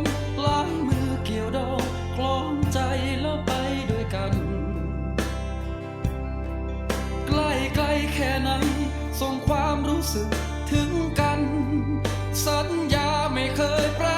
นล้างมือเกี่ยวดอกคล้องใจแล้วไปด้วยกัน ใกล้ใกล้แค่ไหนส่งความรู้สึกถึงกัน สัญญาไม่เคยแปร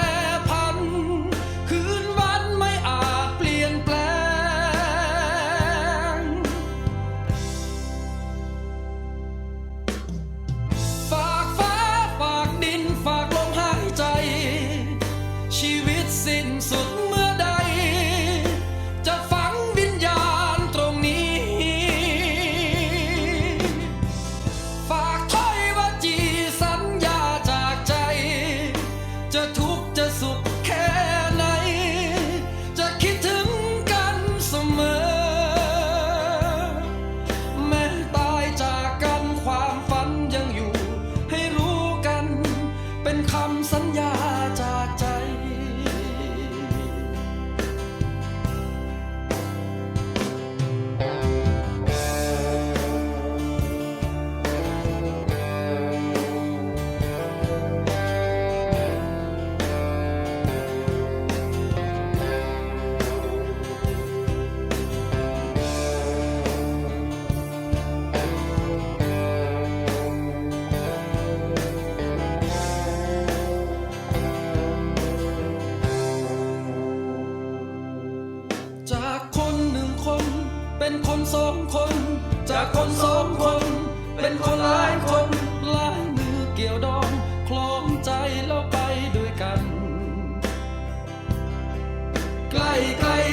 いか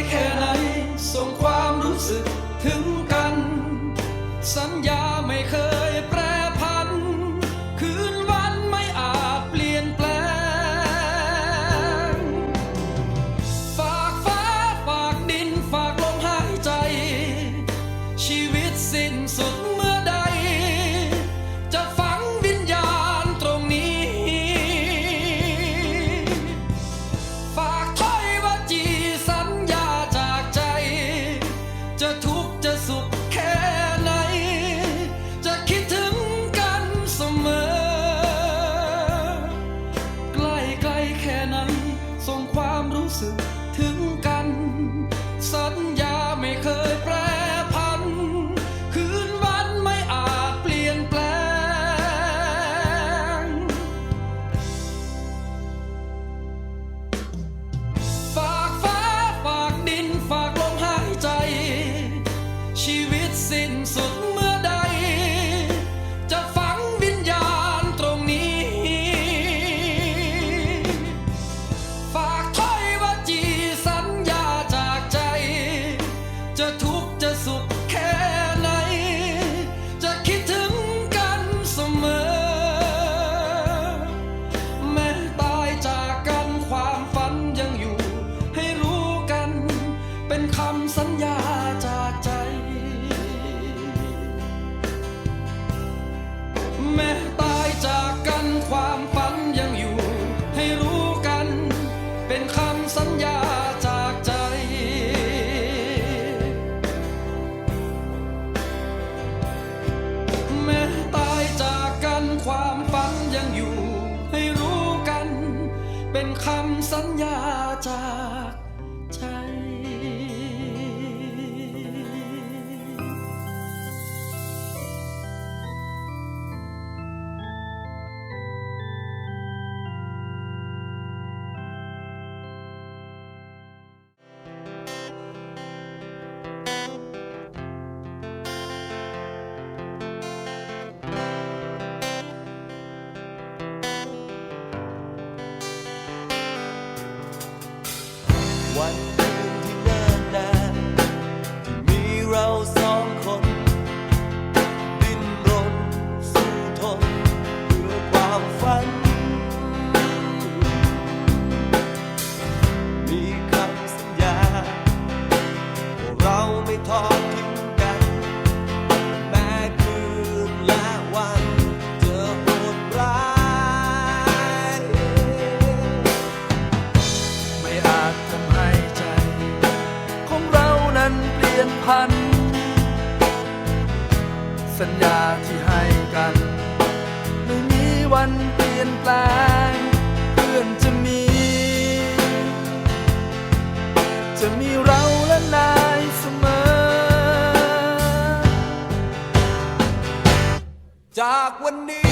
สัญญาใา rock with need.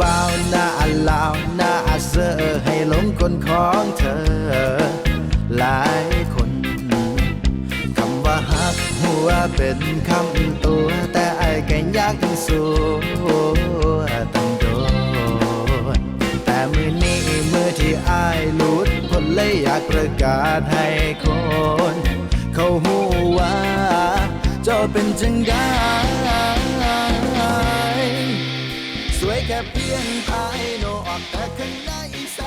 บ่าหน้าลาวหน้าเซอให้หลงกลของเธอ หลายคนคำว่าฮักหัวเป็นคำตัว แต่ไอ้แก่ยากทั้สูตั้งโดแต่มือนี้มือที่อายหลุดพ้นเลยอยากประกาศให้คน เขาหูว่าเจ้าเป็นจังการ แค่เพียงภายนอกแต่ข้างในแส